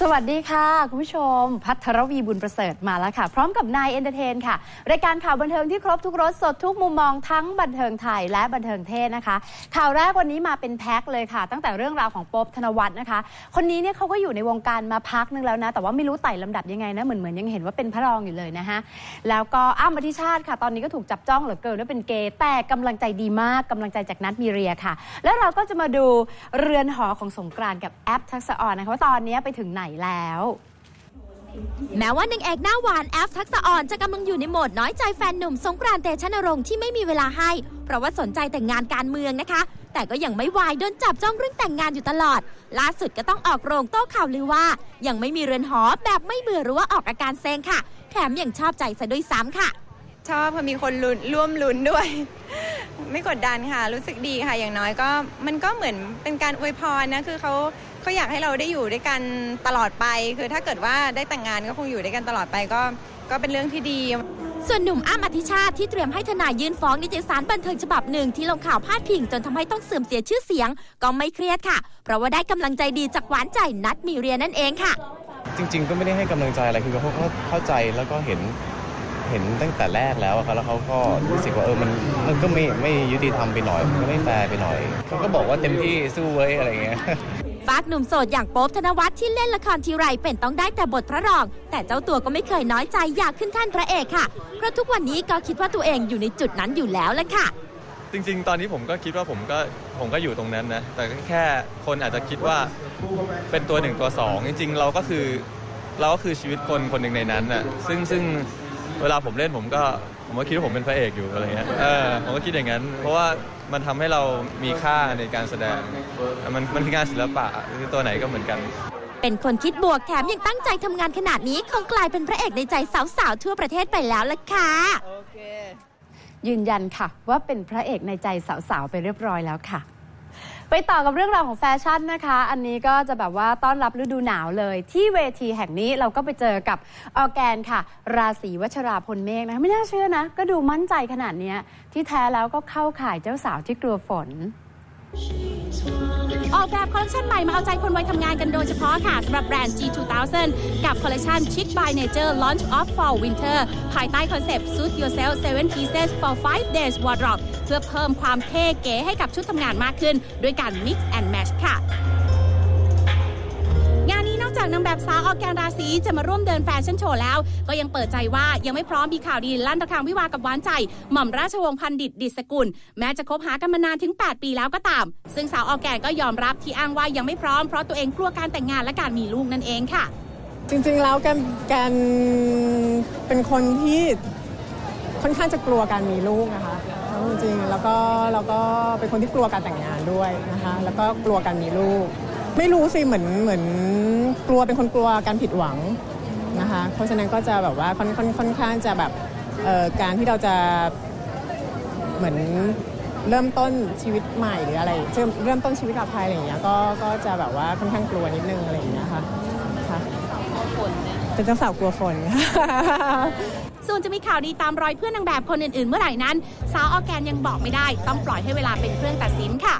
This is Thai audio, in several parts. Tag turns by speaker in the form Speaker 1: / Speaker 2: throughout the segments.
Speaker 1: สวัสดีค่ะ คุณผู้ชม พัทรวีบุญประเสริฐมาแล้วค่ะ พร้อมกับนายเอนเตอร์เทนค่ะ รายการข่าวบันเทิงที่ครบทุกรสสดทุกมุมมองทั้งบันเทิงไทยและบันเทิงเทศนะคะ ข่าวแรกวันนี้มาเป็นแพ็คเลยค่ะ ตั้งแต่เรื่องราวของโป๊บธนวัฒน์นะคะ คนนี้เนี่ยเขาก็อยู่ในวงการมาพักนึงแล้วนะ แต่ว่าไม่รู้ไต่ลำดับยังไงนะเหมือนเหมือนยังเห็นว่าเป็นพระรองอยู่เลยนะคะแล้วก็อ้ำอธิชาติค่ะ ตอนนี้ก็ถูกจับจ้องเหลือเกินว่าเป็นเกย์แต่กำลังใจดีมากกำลังใจจากนัทมีเรียค่ะ แล้วเราก็จะมาดูเรือนหอของสงกรานต์กับแอปทักษะออนนะคะว่าตอนนี้ไปถึงไหนแล้ว
Speaker 2: แม้ว่านางเอกหน้าหวานแอฟทักษะอ่อนจะกำลังอยู่ในโหมดน้อยใจแฟนหนุ่มสงกรานต์เตชะนรงค์ที่ไม่มีเวลาให้ เพราะว่าสนใจแต่งงานการเมืองนะคะ แต่ก็ยังไม่วายโดนจับจ้องเรื่องแต่งงานอยู่ตลอด ล่าสุดก็ต้องออกโรงโต้ข่าวลือว่า ยังไม่มีเรือนหอแบบไม่เบื่อหรือว่าออกอาการเซ็งค่ะ แถมยังชอบใจซะด้วยซ้ำค่ะ
Speaker 3: ชอบพอมีคนลุ้นร่วมลุ้นด้วย ไม่กดดันค่ะ รู้สึกดีค่ะ อย่างน้อยก็มันก็เหมือนเป็นการอวยพรนะ คือเขาเขาอยากให้เราได้อยู่ด้วยกันตลอดไป คือถ้าเกิดว่าได้แต่งงานก็คงอยู่ด้วยกันตลอดไปก็ก็เป็นเรื่องที่ดี
Speaker 2: ส่วนหนุ่มอ้ำอธิชาติที่เตรียมให้ทนายยื่นฟ้องนิตยสารบันเทิงฉบับหนึ่งที่ลงข่าวพาดพิงจนทำให้ต้องเสื่อมเสียชื่อเสียง ก็ไม่เครียดค่ะ เพราะว่าได้กำลังใจดีจากหวานใจนัดมีเรียนั่นเองค่ะ
Speaker 4: จริง ๆ ก็ไม่ได้ให้กำลังใจอะไรคือเขาเขาเข้าใจแล้วก็เห็น เห็นตั้งแต่แรกแล้วอะครับแล้วเขาก็รู้สึกว่าเออมันมันก็ไม่ไม่ยุติธรรมไปหน่อยมันก็ไม่แฟร์ไปหน่อยเขาก็บอกว่าเต็มที่สู้เว้ยอะไรอย่างเงี้ย
Speaker 2: ฝากหนุ่มโสดอย่างโป๊บธนวัฒน์ที่เล่นละครทีไรเป็นต้องได้แต่บทพระรอง แต่เจ้าตัวก็ไม่เคยน้อยใจอยากขึ้นท่านพระเอกค่ะ เพราะทุกวันนี้ก็คิดว่าตัวเองอยู่ในจุดนั้นอยู่แล้วละค่ะ
Speaker 5: จริง ๆ ตอนนี้ผมก็คิดว่าผมก็ผมก็อยู่ตรงนั้นนะ แต่แค่คนอาจจะคิดว่าเป็นตัวหนึ่งตัวสองจริง ๆ เราก็คือเราก็คือชีวิตคนคนหนึ่งในนั้นน่ะซึ่งซึ่ง เวลาผมเล่นผมก็ผมก็คิดว่าผมเป็นพระเอกอยู่อะไรเงี้ยเออผมก็คิดอย่างนั้น เพราะว่ามันทำให้เรามีค่าในการแสดง มันมันคืองานศิลปะคือตัวไหนก็เหมือนกัน
Speaker 2: เป็นคนคิดบวกแถมยังตั้งใจทำงานขนาดนี้คงกลายเป็นพระเอกในใจสาวๆทั่วประเทศไปแล้วล่ะค่ะ
Speaker 1: ยืนยันค่ะ ว่าเป็นพระเอกในใจสาวๆไปเรียบร้อยแล้วค่ะ ไปต่อกับเรื่องราวของแฟชั่นนะคะ อันนี้ก็จะแบบว่าต้อนรับฤดูหนาวเลย ที่เวทีแห่งนี้เราก็ไปเจอกับออแกนค่ะ ราศีวัชราพลเมฆนะคะไม่น่าเชื่อนะ ก็ดูมั่นใจขนาดเนี้ยที่แท้แล้วก็เข้าข่ายเจ้าสาวที่กลัวฝน
Speaker 6: ออกแบบคอลเลคชันใหม่มาเอาใจคนวัยทำงานกันโดยเฉพาะค่ะสำหรับแบรนด์ G2000 กับคอลเลคชัน Chic by Nature Launch of Fall Winter ภายใต้คอนเซปต์ Suit Yourself 7 Pieces for 5 Days Wardrobe เพื่อเพิ่มความเท่เก๋ให้กับชุดทำงานมากขึ้น ด้วยการ Mix and Match ค่ะ จากนางแบบสาวออร์แกนราศีจะมาร่วมเดินแฟชั่นโชว์แล้ว ก็ยังเปิดใจว่ายังไม่พร้อมมีข่าวดีลั่นระฆังวิวากับหวานใจ หม่อมราชวงศ์พันดิตดิษกุล แม้จะคบหากันมานานถึง 8 ปีแล้วก็ตาม ซึ่งสาวออร์แกนก็ยอมรับที่อ้างว่ายังไม่พร้อมเพราะตัวเองกลัวการแต่งงานและการมีลูกนั่นเองค่ะ
Speaker 7: จริงๆแล้วกันกันเป็นคนที่ค่อนข้างจะกลัวการมีลูกนะคะจริงๆแล้วก็แล้วก็เป็นคนที่กลัวการแต่งงานด้วยนะคะ แล้วก็กลัวการมีลูก ไม่รู้สิเหมือนเหมือน กลัวเป็นคนกลัวการผิดหวังนะคะ เพราะฉะนั้นก็จะแบบว่าค่อนค่อนค่อนข้างจะแบบการที่เราจะเหมือนเริ่มต้นชีวิตใหม่หรืออะไรเริ่มเริ่มต้นชีวิตกับใครอะไรอย่างเงี้ยก็ก็จะแบบว่าค่อนข้างกลัวนิดนึงอะไรอย่างเงี้ยค่ะค่ะเป็นเจ้าสาวกลัวฝน
Speaker 6: ส่วนจะมีข่าวดีตามรอยเพื่อนนางแบบคนอื่นๆ เมื่อไหร่นั้น สาวออแกนยังบอกไม่ได้ ต้องปล่อยให้เวลาเป็นเครื่องตัดสินค่ะ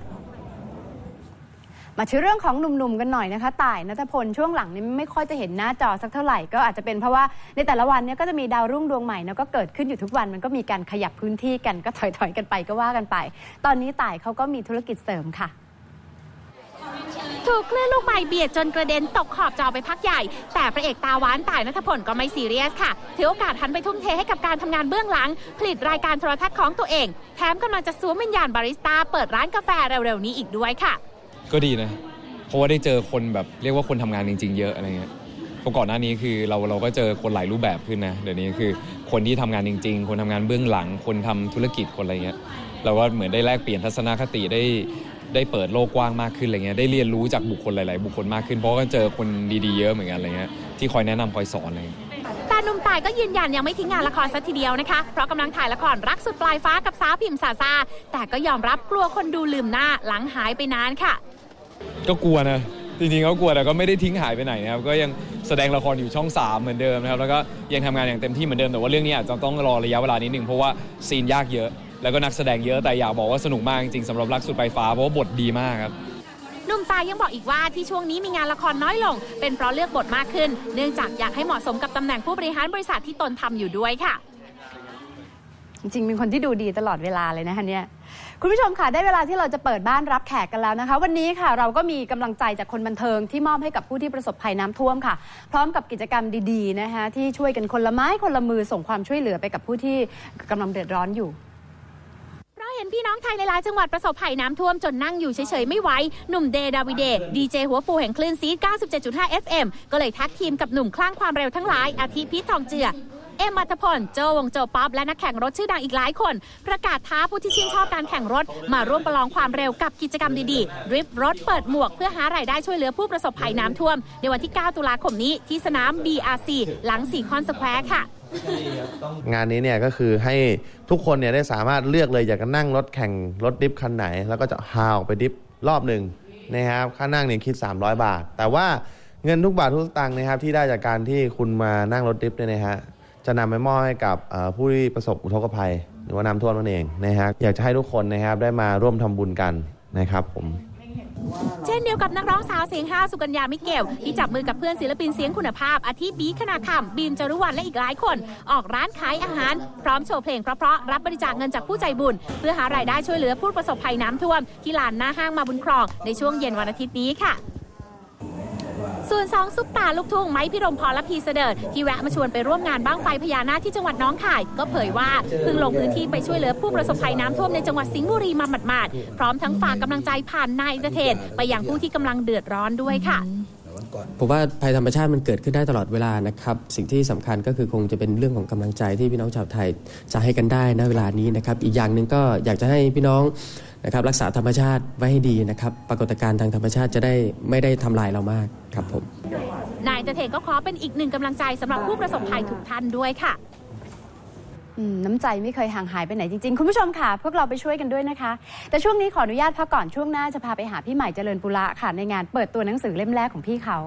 Speaker 1: มาที่เรื่องของหนุ่มๆกันหน่อยนะคะต่ายนัทพลช่วงหลังนี้ไม่ค่อยจะเห็นหน้าจอสักเท่าไหร่ก็อาจจะเป็นเพราะว่าในแต่ละวันเนี้ก็จะมีดาวรุ่งดวงใหม่แล้วก็เกิดขึ้นอยู่ทุกวันมันก็มีการขยับพื้นที่กันก็ถอยๆกันไปก็ว่ากันไป ตอนนี้ต่ายเขาก็มีธุรกิจเสริมค่ะ
Speaker 6: ถูกคลื่นลูกใหม่เบียดจนกระเด็นตกขอบจอไปพักใหญ่ แต่พระเอกตาหวานต่ายนัทพลก็ไม่ซีเรียสค่ะถือโอกาสหันไปทุ่มเทให้กับการทำงานเบื้องหลัง ผลิตรายการโทรทัศน์ของตัวเอง แถมกำลังจะสวมวิญญาณบาริสต้าเปิดร้านกาแฟเร็วๆนี้อีกด้วยค่ะ
Speaker 8: ก็ดีนะ เพราะว่าได้เจอคนแบบเรียกว่าคนทำงานจริง ๆ เยอะอะไรเงี้ยเพราะก่อนหน้านี้คือเราเราก็เจอคนหลายรูปแบบขึ้นนะเดี๋ยวนี้คือคนที่ทำงานจริง ๆ คนทำงานเบื้องหลัง คนทำธุรกิจคนอะไรเงี้ยเราก็เหมือนได้แลกเปลี่ยนทัศนคติได้ได้เปิดโลกกว้างมากขึ้นอะไรเงี้ยได้เรียนรู้จากบุคคลหลาย ๆ บุคคลมากขึ้น เพราะก็เจอคนดีๆเยอะเหมือนกันอะไรเงี้ยที่คอยแนะนำคอยสอนอะไรเงี้ย
Speaker 6: แต่หนุ่มตายก็ยืนยันยังไม่ทิ้งงานละครสักทีเดียวนะคะ เพราะกำลังถ่ายละครรักสุดปลายฟ้ากับสาวพิมพ์ซาซาแต่ก็ยอมรับกลัวคนดูลืมหน้าหลังหายไปนานค่ะ
Speaker 8: ก็กลัวนะจริงๆก็กลัวแต่ก็ไม่ได้ทิ้งหายไปไหนนะครับก็ยังแสดงละครอยู่ช่อง 3 เหมือนเดิมนะครับแล้วก็ยังทำงานอย่างเต็มที่เหมือนเดิมแต่ว่าเรื่องนี้อาจจะต้องรอระยะเวลานิดหนึ่งเพราะว่าซีนยากเยอะ แล้วก็นักแสดงเยอะแต่อยากบอกว่าสนุกมากจริงๆสำหรับรักสุดปลายฟ้าเพราะว่าบทดีมากครับ
Speaker 6: หนุ่มตายยังบอกอีกว่าที่ช่วงนี้มีงานละครน้อยลง เป็นเพราะเลือกบทมากขึ้น เนื่องจากอยากให้เหมาะสมกับตำแหน่งผู้บริหารบริษัทที่ตนทำอยู่ด้วยค่ะ
Speaker 1: จริงๆเป็นคนที่ดูดีตลอดเวลาเลยนะคะเนี่ย คุณผู้ชมค่ะได้เวลาที่เราจะเปิดบ้านรับแขกกันแล้วนะคะ วันนี้ค่ะเราก็มีกำลังใจจากคนบันเทิงที่มอบให้กับผู้ที่ประสบภัยน้ำท่วมค่ะ พร้อมกับกิจกรรมดีๆนะคะที่ช่วยกันคนละไม้คนละมือส่งความช่วยเหลือไปกับผู้ที่กำลังเดือดร้อนอยู่
Speaker 6: เราเห็นพี่น้องไทยในหลายจังหวัดประสบภัยน้ำท่วมจนนั่งอยู่เฉยๆไม่ไหว หนุ่มเดดาวิเดดีเจหัวฟูแห่งคลื่นซีด97.5 FM ก็เลยทักทีมกับหนุ่มคลั่งความเร็วทั้งหลายอาทิพีททองเจือ เอ็มมัตพลโจวงโจป๊อปและนักแข่งรถชื่อดังอีกหลายคน ประกาศท้าผู้ที่ชื่นชอบการแข่งรถ มาร่วมประลองความเร็วกับกิจกรรมดีๆดริฟรถเปิดหมวกเพื่อหารายได้ช่วยเหลือผู้ประสบภัยน้ำท่วม ในวันที่ 9 ตุลาคมนี้ที่สนาม BRC หลังสีคอนสแควร์ค่ะ
Speaker 9: งานนี้เนี่ยก็คือให้ทุกคนเนี่ยได้สามารถเลือกเลยอยากจะนั่งรถแข่งรถดิฟคันไหน แล้วก็จะพาออกไปดิฟรอบหนึ่งนะครับค่านั่งเนี่ยคิด 300 บาท แต่ว่าเงินทุกบาททุกสตางค์นะครับที่ได้จากการที่คุณมานั่งรถดิฟเนี่ยนะฮะ จะนำไปมอบให้กับผู้ที่ประสบอุทกภัย หรือว่าน้ำท่วมนั่นเองนะฮะอยากจะให้ทุกคนนะครับได้มาร่วมทำบุญกันนะครับผม
Speaker 6: เช่นเดียวกับนักร้องสาวเสียงห้าสุกัญญามิเกลที่จับมือกับเพื่อนศิลปินเสียงคุณภาพอาทิบีคณาคำบีมจรุวรรณและอีกหลายคน ออกร้านขายอาหาร พร้อมโชว์เพลงเพราะๆรับบริจาคเงินจากผู้ใจบุญ เพื่อหารายได้ช่วยเหลือผู้ประสบภัยน้ำท่วม ที่ลานหน้าห้างมาบุญครองในช่วงเย็นวันอาทิตย์นี้ค่ะ ส่วนสองซุปตาลูกทุ่งไม้พิรมพรและพีเสดิร์ดที่แวะมาชวนไปร่วมงานบ้างไฟพญานาคที่จังหวัดน้องคาย ก็เผยว่าเพิ่งลงพื้นที่ไปช่วยเหลือผู้ประสบภัยน้ำท่วมในจังหวัดสิงห์บุรีมาหมาดๆพร้อมทั้งฝากกำลังใจผ่านนายเอเตอร์เทนไปยังผู้ที่กำลังเดือดร้อนด้วยค่ะ
Speaker 10: ผมว่าภัยธรรมชาติมันเกิดขึ้นได้ตลอดเวลานะครับสิ่งที่สำคัญก็คือคงจะเป็นเรื่องของกำลังใจที่พี่น้องชาวไทยจะให้กันได้ณเวลานี้นะครับอีกอย่างหนึ่งก็อยากจะให้พี่น้องนะครับรักษาธรรมชาติไว้ให้ดีนะครับ ปรากฏการณ์ทางธรรมชาติจะได้ไม่ได้ทำลายเรามากครับผม
Speaker 6: นายเอนเตอร์เทนก็ขอเป็นอีกหนึ่งกำลังใจสำหรับผู้ประสบภัยทุกท่านด้วยค่ะ
Speaker 1: อืม น้ำใจไม่เคยห่างหายไปไหนจริงๆ คุณผู้ชมค่ะ พวกเราไปช่วยกันด้วยนะคะ แต่ช่วงนี้ขออนุญาตพักก่อนช่วงหน้าจะพาไปหาพี่ใหม่เจริญปุระค่ะในงานเปิดตัวหนังสือเล่มแรกของพี่เขา